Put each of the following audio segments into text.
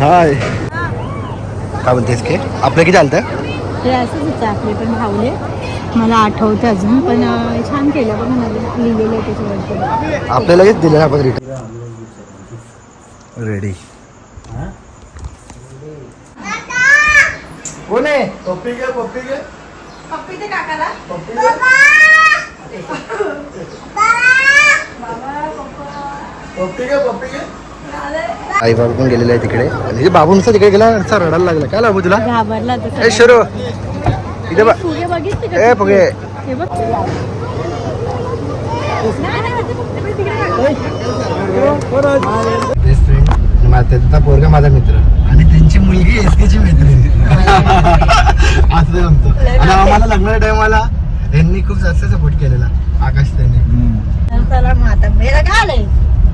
हाय. काय म्हणतेस के? आपलं किती आलं हे असंच होतं आपले पण भावले. मला आठवतं अजून पण छान केलं बघ मला लिहिलेलं त्याच्यावरती. आपल्याला लगेच दिलं ना आपण रिटर्न रेडी कोण आहे? पप्पी घे पप्पी घे. पप्पी घे पप्पी घे. आई बाबा पण गेलेले आहे तिकडे. आणि हे बाबू नुसतं तिकडे गेला नुसता रडायला लागला. काय लागू तुला? घाबरला ए शरू. इथे बा फुगे बघितले ए फुगे. हे बघ. नाही, नाही, ते बघ, ते बघ, तिकडे बघ. बेस्ट फ्रेंड त्याचा पोरगा माझा मित्र. आणि त्यांची मुलगी एस ची मैत्रीण. असं आमचं आणि आम्हाला लग्नाच्या टायमाला यांनी खूप जास्त सपोर्ट केलेला आकाश त्यांनी.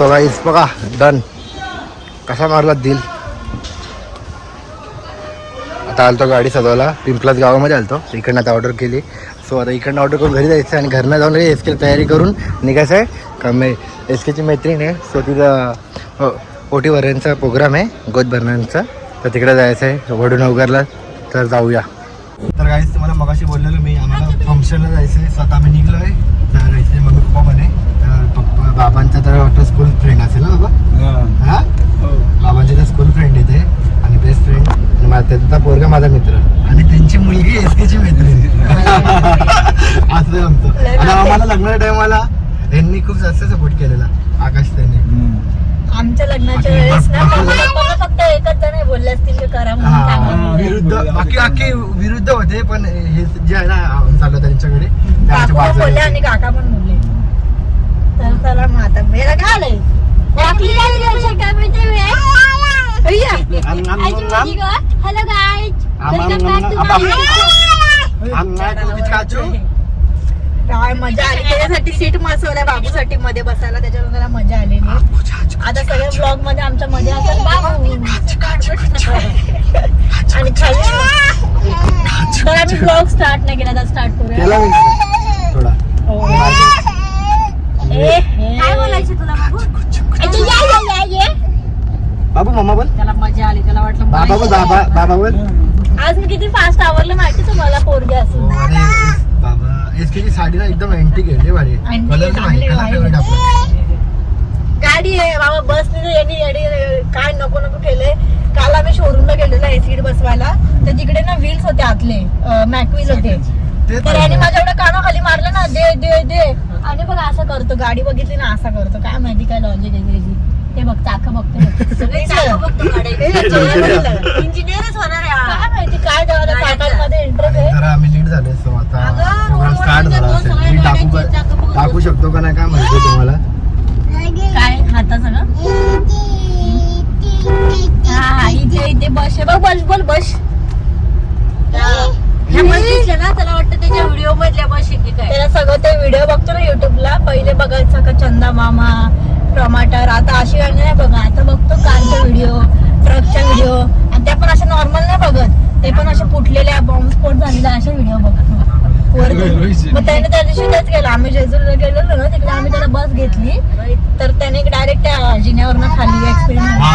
सो गाईज बघा डन कसा मारला दिल आता आलतो गाडी सजवायला पिंपलाच गावामध्ये आलतो इकडनं आता ऑर्डर केली सो आता इकडनं ऑर्डर करून घरी जायचं आणि घरनं जाऊन एस के तयारी करून निघायचं आहे का मे एस केची मैत्रीण आहे सो तिचा ओटी वऱ्यांचा प्रोग्राम आहे गोद भरण्यांचा तर तिकडे जायचं आहे वडून उगारला तर जाऊया तर गाईज तुम्हाला मगाशी बोललेलो मी आम्हाला फंक्शनला जायचं आहे स्वतः आम्ही निघलो आहे तर इथे मग पप्पा बाबांचा तर वाटतं स्कूल फ्रेंड असेल ना बाबा? हा. बाबांचे तर स्कूल फ्रेंड येते आणि बेस्ट फ्रेंड आणि माझा त्यांचा पोरगा माझा मित्र. आणि त्यांची मुलगी एस ची मैत्रीण. असं आमचं. आणि आम्हाला लग्नाच्या टायमाला यांनी खूप जास्त सपोर्ट केलेला आकाश त्यांनी. आमच्या लग्नाच्या वेळेस ना फक्त एकच जण बोलले असतील की करा म्हणून सांगा. विरुद्ध बाकी बाकी विरुद्ध होते पण हे जे आहे ना चाललं त्यांच्याकडे. बोलले. आणि काका पण बोलले. तर चला मग आता. मेरा काय आलंय आपली काय रिअक्शन काय माहिती हॅलो गाईज काय मजा आली? त्याच्यासाठी सीट मसवल्या बाबूसाठी मध्ये बसायला. त्याच्यावर जरा मजा आलेली आता सगळ्या ब्लॉगमध्ये आमच्या मजा असेल बाबू आणि खाली तर आम्ही ब्लॉग स्टार्ट नाही केला स्टार्ट करूया. थोडा. हो. काय बोलायचं तुला बाबू? अच्छा, या, या, या, ये. बाबू मम्मा बोल. त्याला मजा आली त्याला वाटलं बाबा बोल. बाबा बाबा बोल. आज मी किती फास्ट आवरलं माहिती तुम्हाला पोरगे असून बाबा. एस ची साडी ना एकदम अँटिक आहे लय भारी कलर आहे. फेवरेट आपला गाडी आहे बाबा बसने यांनी यांनी काय नको नको केलंय. काल आम्ही शोरूमला गेलेलो सीट बसवायला. तर तिकडे ना व्हील्स होते आतले मॅकव्हील होते. ते तर याने माझ्या एवढं काना खाली मारलं ना दे दे दे. आणि बघ असं करतो. गाडी बघितली ना असा करतो. काय माहिती काय लॉजिक आहे त्याची. ते बघ चाक बघतो. इंजिनियरच होणार आहे काय माहिती काय चाकांमध्ये इंटरेस्ट आहे. जरा आम्ही लीड झाले सो आता. अगं, प्रोग्राम स्टार्ट रोडवरचे झाला दोन असेल. सगळे मी टाकू गाड्यांची चाकं का- बघून टाकू शकतो का नाही काय माहिती तुम्हाला? काय हाता सगळं हा हा इथे इथे बस आहे. बघ बस बोल बस. त्याला वाटतं त्याच्या व्हिडिओ मधल्या बस त्याला सगळं ते व्हिडिओ बघतो ना पहिले बघायचं का चंदा मामा टमाटर आता अशी गाणी नाही बघा. आता बघतो कारचा व्हिडिओ ट्रकचा व्हिडिओ आणि त्या पण अशा नॉर्मल नाही बघत. ते पण अशा फुटलेल्या बॉम्ब स्फोट झालेल्या अशा व्हिडिओ बघतो वर मग त्याने त्या दिवशी तेच आम्ही जेजूरला गेलेलो ना तिकडे आम्ही त्याला बस घेतली. तर त्याने डायरेक्ट त्या जिन्यावरनं खाली एक्सपिरियन्स हा.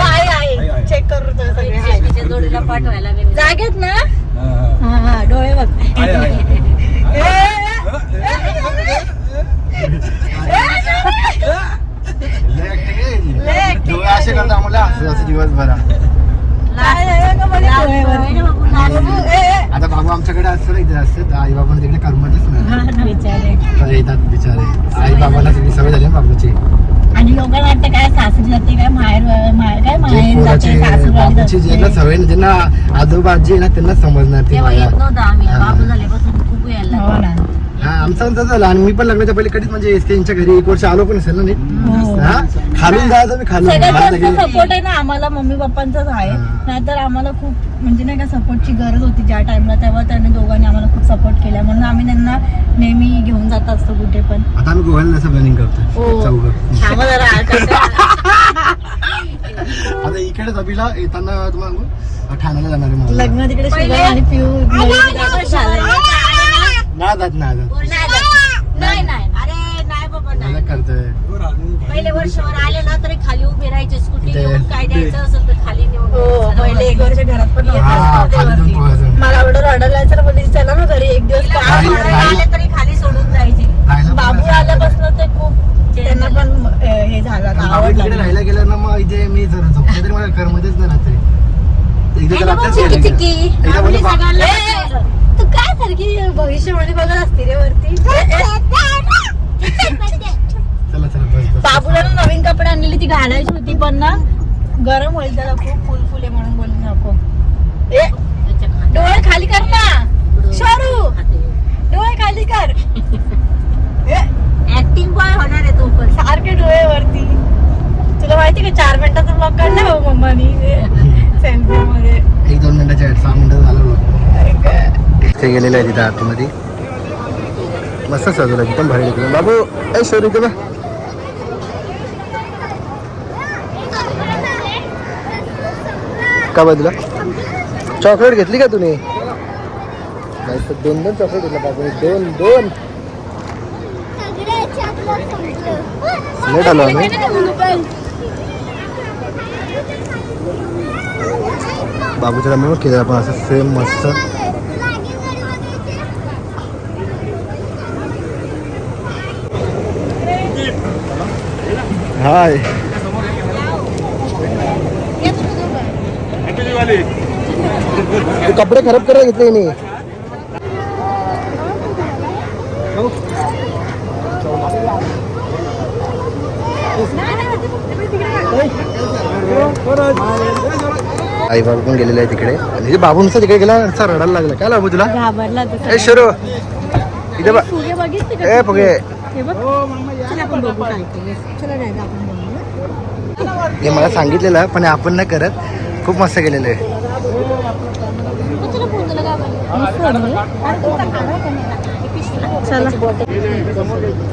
आहे. आहे चेक करू तो सगळे. आहे. जोडीला पाठवायला जागेत ना? हा हा. डोळे बघ लय acting आहे याची. लय acting डोळे असे करतो आम्हाला. असं असं दिवसभर आता बाबू आमच्याकडे असतं ना इथे असते तर आई बाबा तिकडे करमतच नाही. येतात बिचारे. आई बाबाला सगळी सवय झाली ना बाबूची. आणि लोकांना वाटतं काय सासरी जाते काय माहेर माहेर काय जे माहेर पोराची जाते. सासरी बाबूची ज्यांना सवय ज्यांना आजोबा आजी आहे ना त्यांना समजणार ती. बाबू झाल्यापासून खूप यायला हो आमचं आमचं झालं. आणि मी पण लग्नाच्या पहिले कधीच म्हणजे एस यांच्या घरी एक वर्ष आलो पण असेल ना नीट हा. खालून जायचं मी खालून सगळ्यात जास्त सपोर्ट आहे ना आम्हाला मम्मी पप्पांचाच आहे. हा. नाहीतर आम्हाला खूप म्हणजे नाही का सपोर्टची गरज होती ज्या टाइमला तेव्हा त्यांनी दोघांनी आम्हाला खूप सपोर्ट केला. म्हणून आम्ही त्यांना नेहमी घेऊन जात असतो कुठे पण. आता आम्ही गोव्याला असं प्लॅनिंग करतो हो. चौघं. थांबा जरा, आता इकडेच अभिला येताना तुम्हाला सांगू, ठाण्याला जाणार आहे मला. लग्न तिकडे शिवम आणि पिऊ नवीन झालंय. नाही नाही. अरे नाही बाबा नाही. मला करतोय. पहिले वर्षभर आले ना तरी खाली उभी राहायची. स्कूटी ते- घेऊन काय द्यायचं असेल तर खाली नेऊन हो पहिले एक वर्ष घरात पण हा, खाली. मला एवढं रडायला यायचं ना म्हणजे चला ना घरी एक दिवस खाली- खाली- आले तरी खाली सोडून जायची. राहायला बाबू पण- आल्यापासून ते खूप त्यांना पण अं, हे झालं बाबा तिकडे. राहायला गेलं ना मग इथे मी जर झोपले तरी. मला करमतच नाही रात्री एकदा त्याला आताच चिकी गेलं. चिकी. एकदा बोललो, बा- ए, तू काय सारखी भविष्यवाणी बघत असते रे वरती? चला चला बस बस. बाबूला ना नवीन कपडे आणलेली ती घालायची होती पण ना गरम होईल त्याला खूप फुल फुल म्हणून बोलली नको. ए डोळे खाली कर ना. शरू डोळे खाली कर. ऍक्टिंग बॉय होणार आहे तो पण. सारखे डोळे वरती. तुला माहिती का चार मिनिटाचा ब्लॉग काढला हो मम्मानी? सेल्फी मध्ये. एक दोन मिनिटाच्या सहा मिनिटं झालं बघ. ते गेलेले आहे तिथं आतमध्ये. मस्त सजवलं एकदम भारी निघलं बाबू ऐ शोरी इथे बा का बाजूला चॉकलेट घेतली का तुम्ही नाही तर दोन दोन चॉकलेट घेतलं बाबू दोन दोन. लेट आलो आम्ही. बाबूच्या मग केलं आपण असं सेम मस्त. हाय. ते कपडे खराब करायला घेतले नाही? आई बाबा पण गेलेले आहे तिकडे. आणि बाबू नुसतं तिकडे गेला रडायला लागला. काय बाबू तुला? ए शरू. इथे बा फुगे बघितले ए फुगे. हे बघ. आपण बघू काय ते. चला नाही का आपण बघू हे मला सांगितलेलं पण आपण नाही करत खूप मस्त गेलेलं आहे. चला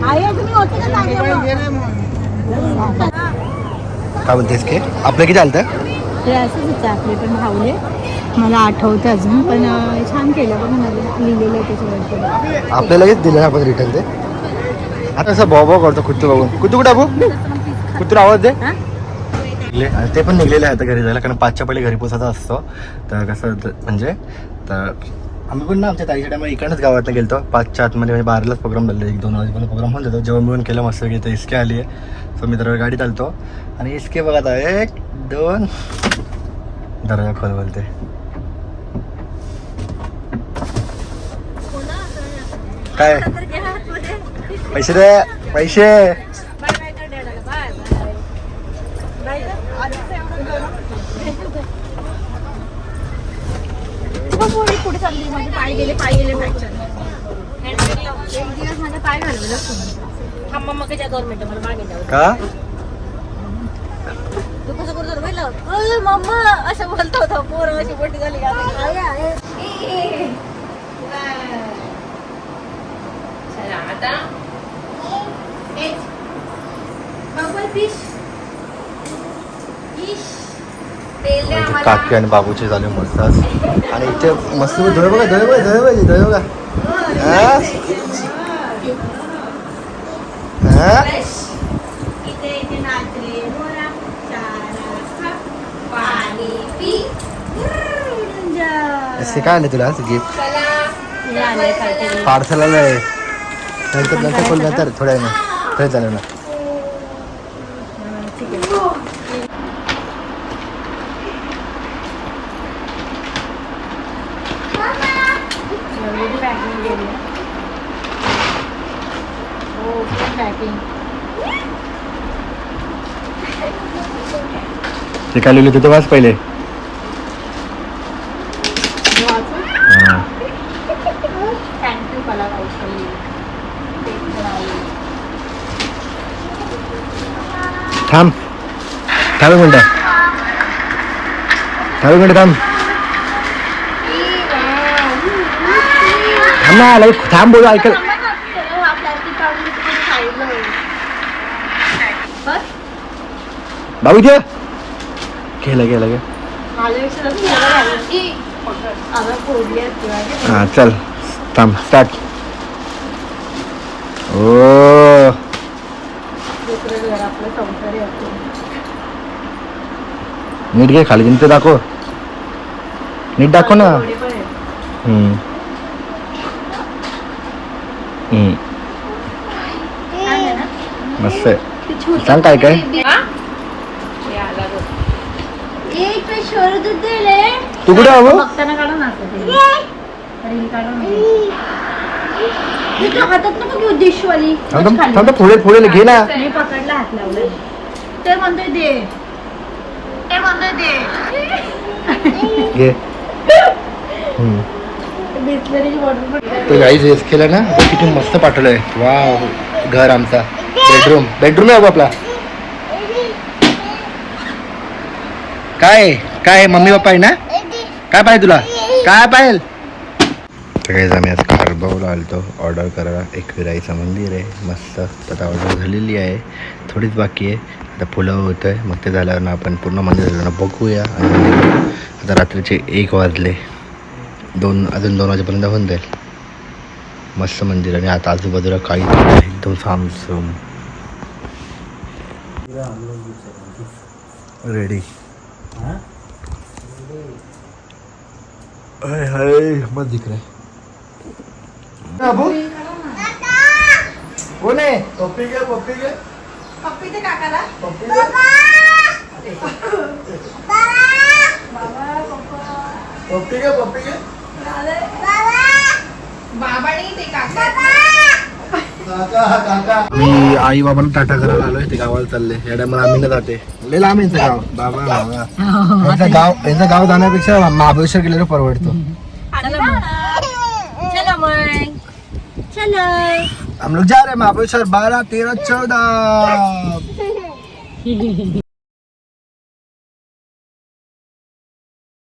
आई तुम्ही होते ना जागेवर? काय बोलतेस की? आपलं किती आलं हे असंच होतं आपले पण भावले मला आठवतं अजून पण छान केलं मला लिहिलेलं आहे त्याच्यावरती. आपल्याला लगेच दिलं ना आपण रिटर्न ते? आता असं भाऊ भाऊ करतो कुत्तू बघून. कुत्तू कुठं बाबू कुत्तूला आवाज दे. निघले ते पण निघलेले आहे आता घरी जायला कारण पाचच्या पहिले घरी पोचायचा असतो. तर कसं म्हणजे तर आम्ही पण ना आमच्या ताईच्या टायमा इकडनंच गावातनं गेलतो. पाचच्या आतमध्ये म्हणजे बारालाच प्रोग्राम झाले एक दोन वाजेपर्यंत प्रोग्राम होऊन जातो. जेवण बिवण केलं मस्त की तर इस्के आली आहे. सो मी तर गाडीत आलतो आणि इस्के बघा एक दोन. दरवाजा खोल बोलते. काय? पैसे दे पैसे. पुढे चालली माझे पाय गेले पाय गेले फ्रॅक्चर एक दिवस पाय घालवलं थांबा मग मला मागे का? तू कसं करतो पहिलं मम्मा असं बोलतो होता अशी मोठी झाली का आता द्या आम्हाला. काकी आणि बाबूचे झाले मस्त. आणि इथे मस्त धुळे बघा धुळे बघा धुळे बघा धुळे बघा. असे काय आले तुला गिफ्ट आले पार्सल आलंय नंतर नंतर खोल नंतर थोड्या वेळाने फ्रेश झालं ना. ते काय लिहिलं होतं वाच पहिले. थँक्यू कला कौशल्य थांब. थांब एक मिनटं. थांब एक मिनटं थांब. थांब ना लाईक थांब बोलू ऐकल. बाबू दे गेलं गेलं गे हां चल. थांब स्टार्ट ओ. नीट घे खाली. ते दाखव. नीट दाखव ना. हम्म. हम्म. मस्त आहे. सांग काय काय? तू कुठे आहो बघताना तू हातात नको घेऊ डिशवाली थांब थांब थांब पुढे पुढे घे ना. मी पकडला हात लावलाय ते म्हणतोय दे. ते म्हणतोय दे. घे. हम्म. बिस्लरीची बॉटल तो गाईज हेच केलं ना किती मस्त पाठवलंय. वा घर आमचा. बेडरूम बेडरूम आहे बाबा आपला. काय? काय? मम्मी पप्पा आहे ना? काय पाहिजे तुला? काय पाहिजे? तर आम्ही आज कारबावला आलतो ऑर्डर करायला एक विराईचं मंदिर आहे. मस्त. आता ऑर्डर झालेली आहे. थोडीच बाकी आहे. आता फुलं होतं आहे मग ते झाल्यावर ना आपण पूर्ण मंदिर झालं बघूया आणि. आता रात्रीचे एक वाजले. दोन अजून दोन वाजेपर्यंत होऊन जाईल. मस्त मंदिर आणि आता आजूबाजूला काही एकदम सामसूम. रेडी हाय हाय. मत दिख रहा है. अबू कोण आहे? पप्पी घे पप्पी घे. पप्पी ते काकाला. पप्पी घे. पप्पी. घे पप्पी घे. बाबानी ते काका. काका काका. मी आई बाबांना टाटा करायला आलोय ते गावाला चालले. या टायमाला आम्ही ना जाते. लय लांब यांचं गाव. बाबा बाबा. यांचं गाव यांचं गाव जाण्यापेक्षा महाबळेश्वर गेलेलं परवडतो चला मग चला मग चला हम लोग जा रहे हैं महाबळेश्वर बारह तेरह चौदह